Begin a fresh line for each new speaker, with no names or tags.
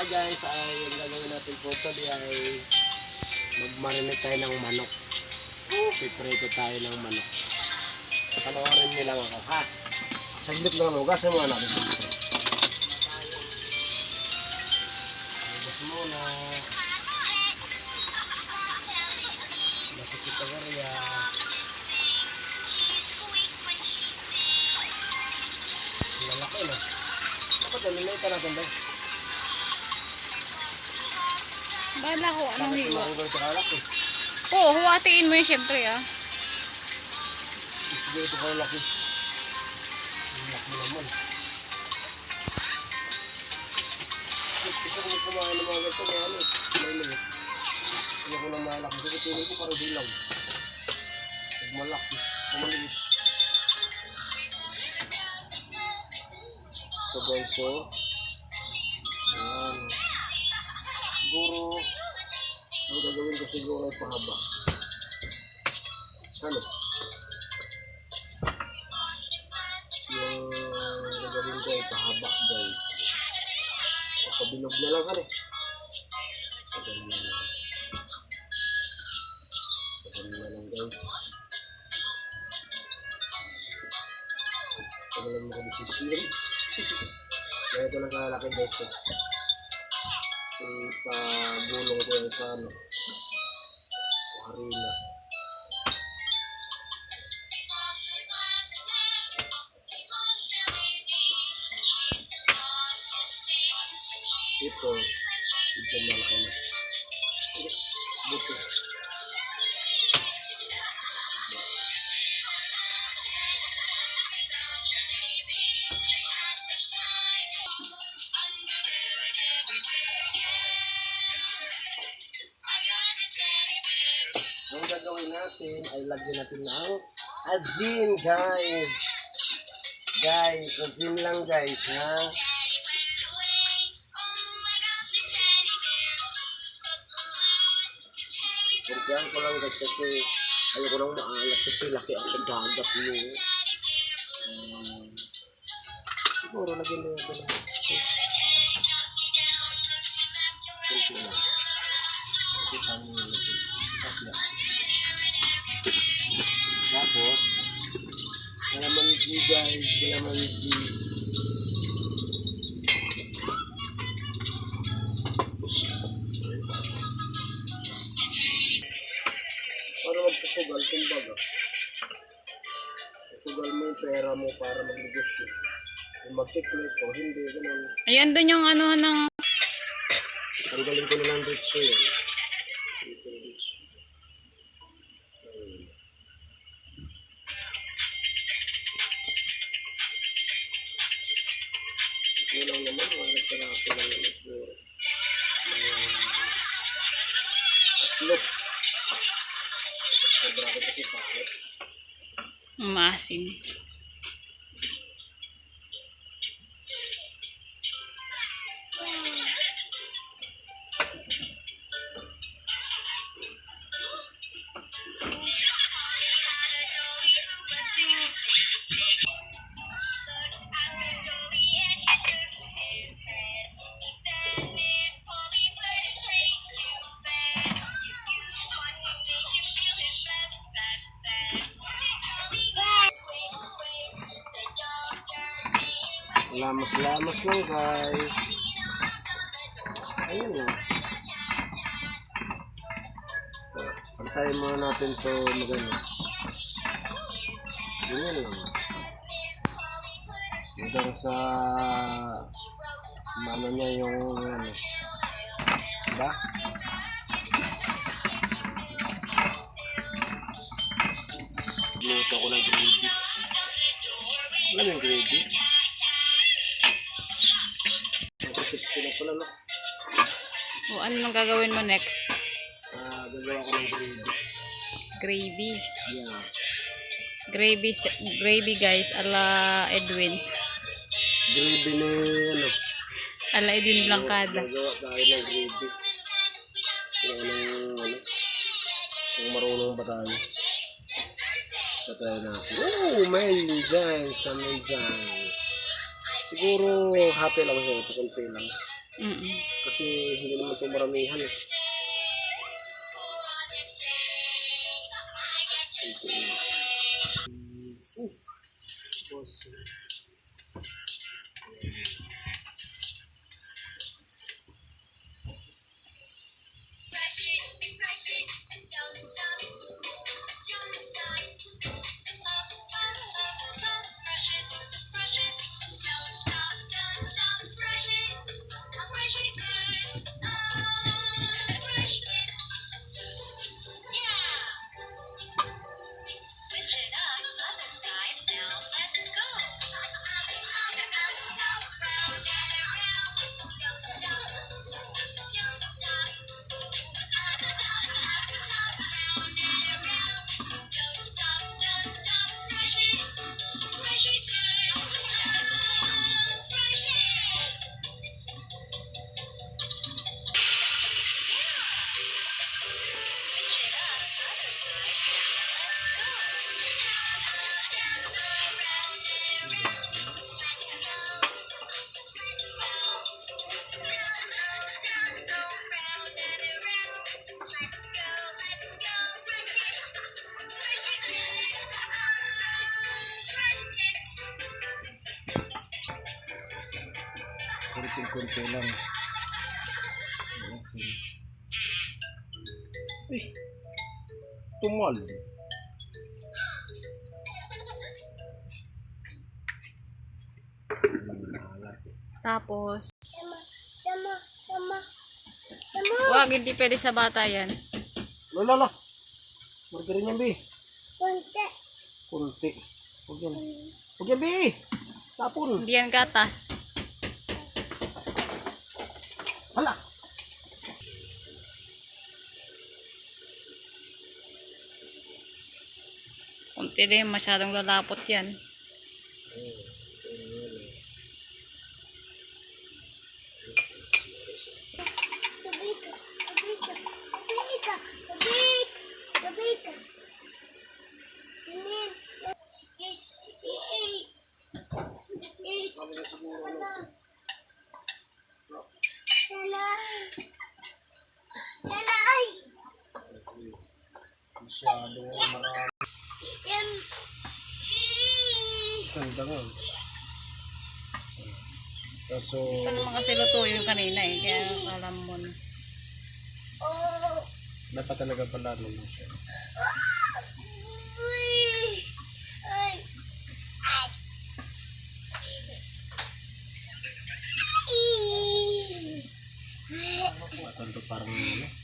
Hi guys, ay yung gagawin natin po today ay mag-marinate tayo ng manok. Piprito tayo ng manok. Panoorin niyo lang ako, ha? Saglit lang mo, gasan muna natin saglit. Hugas muna. Masakit ang area. Lalaki na. Dapat nalilay ka natin daw.
Bala ko, anong hiwa?
kalaki?
Oo, huwatiin mo yun syempre ah.
Sige, ito kaya laki. Ang laki naman. Isa ko kumain ng mga ganito, may ano, may limit. Ano ko malaki. Kasi piling ko parang bilang. Pag malaki, pag maliit. So guys, so. Siguro ay pahaba. Ano? yung gagawin ko ay pahaba guys o kabilog na lang ano Pagano na lang Pagano na lang guys Pagano lang makadesisyon kaya ito lang kalaki guys eh. ipagulong ko yan sa ano sa natin ay lagyan natin ng azin guys guys azin lang guys ha Surgaan ko lang guys kasi ayoko nang maalat kasi laki ako sa dagat mo. Siguro lagyan na natin ng. Tatla. Tapos, kalamansi guys, kalamansi. Para magsusugal, kumbaga. Susugal mo yung pera mo para magnegosyo. Kung magkiklik o hindi, ganun.
Ayan doon yung ano ng...
Tanggalin ko na lang dito yan. Look. Sobra ko kasi pangit.
Maasim.
Lamas-lamas lang guys. Ayun lang. Uh, Pantayin muna natin to magano. Ganyan lang. Hanggang sa ano niya yung ano. Diba? Luto ko ng gravy. Mo yung gravy? Na pala no.
O ano nang gagawin mo next?
Ah, gagawa ko ng gravy.
Gravy.
Yeah.
Gravy, gravy guys, ala Edwin.
Gravy ni ano.
Ala Edwin Blancada.
Gagawa tayo ng gravy. Kung anong ano. Kung marunong ba tayo. Tatry natin. Oh, may dyan sa may dyan. Siguro hati lang siya ito. Kunti lang.
Mm-mm.
Kasi hindi naman ito maramihan eh. Uh, boss.
Switch
Kunti-kunti lang. Asin. Eh, tumal.
Tapos,
Sama, sama, sama.
wag, hindi pwede sa bata yan.
Lola, lola. Margarin yan, Bi.
Kunti.
Kunti. Huwag yan. Huwag yan, Bi. Tapon.
Hindi yan gatas.
Hala.
Kunti din, masyadong lalapot yan.
Tubika, tubika, tubika, tubik,
Masyadong marami.
Yan.
Ganda nga. Kaso,
Ito naman kasi luto yung kanina eh. Kaya alam mo na.
Dapat talaga pala ano mo siya.
Ih.
Matanto parang ano.